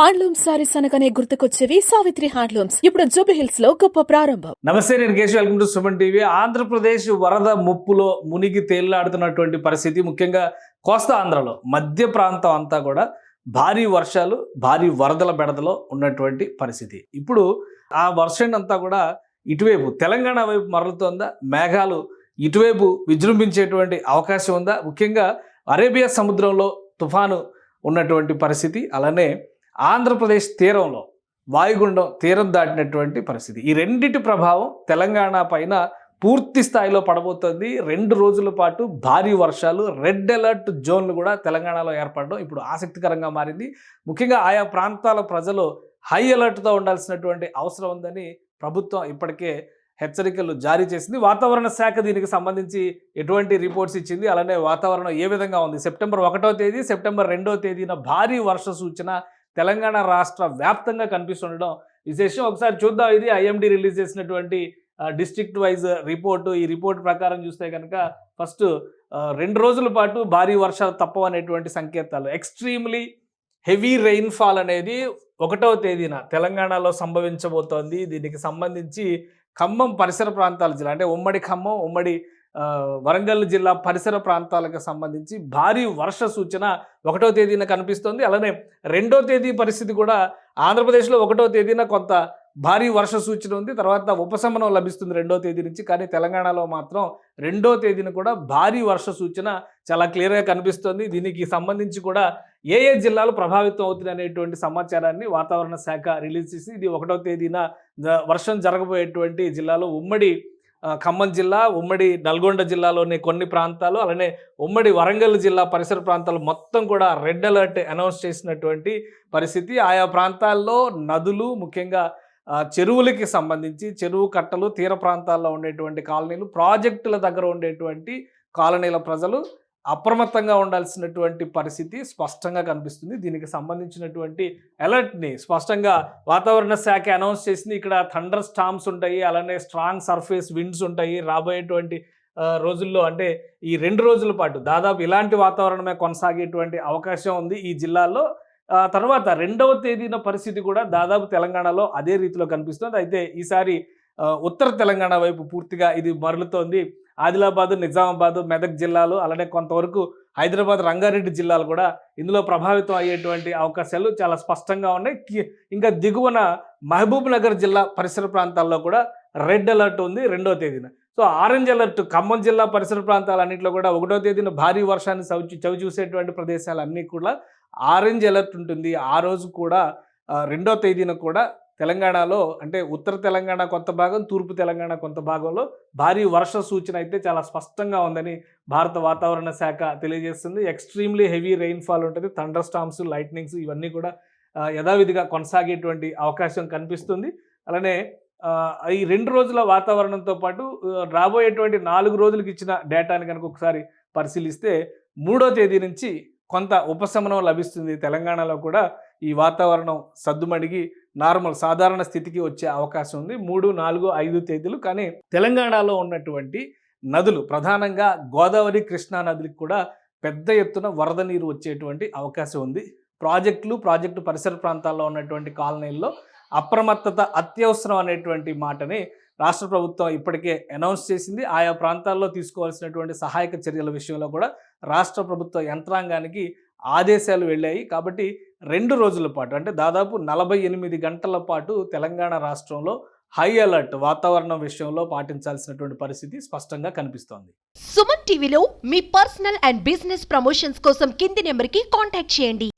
Handloom saris అనగానే గుర్తుకొచ్చేవి. Savitri handlooms. ఇప్పుడు జూబి హిల్స్లో గొప్ప ప్రారంభం. నమస్తే నేను case welcome to Suman TV. Andhra Pradesh వరద ముప్పులో మునిగి తేలిలాడుతున్నటువంటి పరిస్థితి ముఖ్యంగా కోస్తా ఆంధ్రలో. మధ్య ప్రాంతం అంతా కూడా భారీ వర్షాలు భారీ వరదల బెడదలో ఉన్నటువంటి పరిస్థితి. ఇప్పుడు ఆ వర్షం అంతా కూడా ఇటువైపు తెలంగాణ వైపు మరలుతోందా? మేఘాలు ఇటువైపు విజృంభించేటువంటి అవకాశం ఉందా? ముఖ్యంగా అరేబియా సముద్రంలో తుఫాను ఉన్నటువంటి పరిస్థితి అలానే ఆంధ్రప్రదేశ్ తీరంలో వాయుగుండం తీరం దాటినటువంటి పరిస్థితి. ఈ రెండిటి ప్రభావం తెలంగాణ పైన పూర్తి స్థాయిలో పడబోతోంది. రెండు రోజుల పాటు భారీ వర్షాలు రెడ్ అలర్ట్ జోన్లు కూడా తెలంగాణలో ఏర్పడడం ఇప్పుడు ఆసక్తికరంగా మారింది. ముఖ్యంగా ఆయా ప్రాంతాల ప్రజలు హై అలర్ట్తో ఉండాల్సినటువంటి అవసరం ఉందని ప్రభుత్వం ఇప్పటికే హెచ్చరికలు జారీ చేసింది. వాతావరణ శాఖ దీనికి సంబంధించి ఎటువంటి రిపోర్ట్స్ ఇచ్చింది? అలానే వాతావరణం ఏ విధంగా ఉంది? సెప్టెంబర్ ఒకటో తేదీ సెప్టెంబర్ రెండో తేదీన భారీ వర్ష సూచన తెలంగాణ రాష్ట్ర వ్యాప్తంగా కనిపిస్తుండడం. విశేషం ఒకసారి చూద్దాం. ఇది ఐఎండి రిలీజ్ చేసినటువంటి డిస్ట్రిక్ట్ వైజ్ రిపోర్టు ఈ రిపోర్ట్ ప్రకారం చూస్తే కనుక ఫస్ట్ రెండు రోజుల పాటు భారీ వర్షాలు తప్పవనేటువంటి సంకేతాలు. ఎక్స్ట్రీమ్లీ హెవీ రెయిన్ఫాల్ అనేది ఒకటవ తేదీన తెలంగాణలో సంభవించబోతోంది. దీనికి సంబంధించి ఖమ్మం పరిసర ప్రాంతాల జిల్లా అంటే ఉమ్మడి ఖమ్మం ఉమ్మడి వరంగల్ జిల్లా పరిసర ప్రాంతాలకు సంబంధించి భారీ వర్ష సూచన ఒకటో తేదీన కనిపిస్తోంది. అలానే రెండో తేదీ పరిస్థితి కూడా ఆంధ్రప్రదేశ్లో ఒకటో తేదీన కొంత భారీ వర్ష సూచన ఉంది. తర్వాత ఉపశమనం లభిస్తుంది రెండో తేదీ నుంచి. కానీ తెలంగాణలో మాత్రం రెండో తేదీన కూడా భారీ వర్ష సూచన చాలా క్లియర్గా కనిపిస్తోంది. దీనికి సంబంధించి కూడా ఏ ఏ జిల్లాలు ప్రభావితం అవుతుంది అనేటువంటి సమాచారాన్ని వాతావరణ శాఖ రిలీజ్ చేసి ఇది ఒకటో తేదీన వర్షం జరగబోయేటువంటి జిల్లాలో ఉమ్మడి ఖమ్మం జిల్లా ఉమ్మడి నల్గొండ జిల్లాలోని కొన్ని ప్రాంతాలు అలానే ఉమ్మడి వరంగల్ జిల్లా పరిసర ప్రాంతాలు మొత్తం కూడా రెడ్ అలర్ట్ అనౌన్స్ చేసినటువంటి పరిస్థితి. ఆయా ప్రాంతాల్లో నదులు ముఖ్యంగా చెరువులకి సంబంధించి చెరువు కట్టలు తీర ప్రాంతాల్లో ఉండేటువంటి కాలనీలు ప్రాజెక్టుల దగ్గర ఉండేటువంటి కాలనీల ప్రజలు అప్రమత్తంగా ఉండాల్సినటువంటి పరిస్థితి స్పష్టంగా కనిపిస్తుంది. దీనికి సంబంధించినటువంటి అలర్ట్ని స్పష్టంగా వాతావరణ శాఖ అనౌన్స్ చేసింది. ఇక్కడ థండర్ స్టామ్స్ ఉంటాయి. అలానే స్ట్రాంగ్ సర్ఫేస్ విండ్స్ ఉంటాయి. రాబోయేటువంటి రోజుల్లో అంటే ఈ రెండు రోజుల పాటు దాదాపు ఇలాంటి వాతావరణమే కొనసాగేటువంటి అవకాశం ఉంది ఈ జిల్లాల్లో తర్వాత రెండవ తేదీన పరిస్థితి కూడా దాదాపు తెలంగాణలో అదే రీతిలో కనిపిస్తుంది. అయితే ఈసారి ఉత్తర తెలంగాణ వైపు పూర్తిగా ఇది మరలుతోంది. ఆదిలాబాదు నిజామాబాద్ మెదక్ జిల్లాలు అలానే కొంతవరకు హైదరాబాద్ రంగారెడ్డి జిల్లాలు కూడా ఇందులో ప్రభావితం అయ్యేటువంటి అవకాశాలు చాలా స్పష్టంగా ఉన్నాయి. ఇంకా దిగువన మహబూబ్ నగర్ జిల్లా పరిసర ప్రాంతాల్లో కూడా రెడ్ అలర్ట్ ఉంది రెండో తేదీన. సో ఆరెంజ్ అలర్ట్ ఖమ్మం జిల్లా పరిసర ప్రాంతాలన్నింటిలో కూడా ఒకటో తేదీన భారీ వర్షాన్ని చవి చవి చూసేటువంటి ప్రదేశాలన్నీ కూడా ఆరెంజ్ అలర్ట్ ఉంటుంది. ఆ రోజు కూడా రెండో తేదీన కూడా తెలంగాణలో అంటే ఉత్తర తెలంగాణ కొంత భాగం తూర్పు తెలంగాణ కొంత భాగంలో భారీ వర్ష సూచన అయితే చాలా స్పష్టంగా ఉందని భారత వాతావరణ శాఖ తెలియజేస్తుంది. ఎక్స్ట్రీమ్లీ హెవీ రెయిన్ఫాల్ ఉంటుంది. థండర్ స్టామ్స్ లైట్నింగ్స్ ఇవన్నీ కూడా యథావిధిగా కొనసాగేటువంటి అవకాశం కనిపిస్తుంది. అలానే ఈ రెండు రోజుల వాతావరణంతో పాటు రాబోయేటువంటి నాలుగు రోజులకు ఇచ్చిన డేటాని కనుక ఒకసారి పరిశీలిస్తే మూడో తేదీ నుంచి కొంత ఉపశమనం లభిస్తుంది తెలంగాణలో కూడా. ఈ వాతావరణం సద్దుమడిగి నార్మల్ సాధారణ స్థితికి వచ్చే అవకాశం ఉంది. మూడు నాలుగు ఐదు తేదీలు. కానీ తెలంగాణలో ఉన్నటువంటి నదులు ప్రధానంగా గోదావరి కృష్ణా నదులకు కూడా పెద్ద ఎత్తున వరద నీరు వచ్చేటువంటి అవకాశం ఉంది. ప్రాజెక్టులు ప్రాజెక్టు పరిసర ప్రాంతాల్లో ఉన్నటువంటి కాలనీల్లో అప్రమత్తత అత్యవసరం అనేటువంటి మాటని రాష్ట్ర ప్రభుత్వం ఇప్పటికే అనౌన్స్ చేసింది. ఆయా ప్రాంతాల్లో తీసుకోవాల్సినటువంటి సహాయక చర్యల విషయంలో కూడా రాష్ట్ర ప్రభుత్వ యంత్రాంగానికి ఆదేశాలు వెళ్ళాయి. కాబట్టి రెండు రోజుల పాటు అంటే దాదాపు నలభై ఎనిమిది గంటల పాటు తెలంగాణ రాష్ట్రంలో హై అలర్ట్ వాతావరణం విషయంలో పాటించాల్సినటువంటి పరిస్థితి స్పష్టంగా కనిపిస్తోంది. సుమన్ టీవీలో మీ పర్సనల్ అండ్ బిజినెస్ ప్రమోషన్స్ కోసం కింది నెంబర్కి కాంటాక్ట్ చేయండి.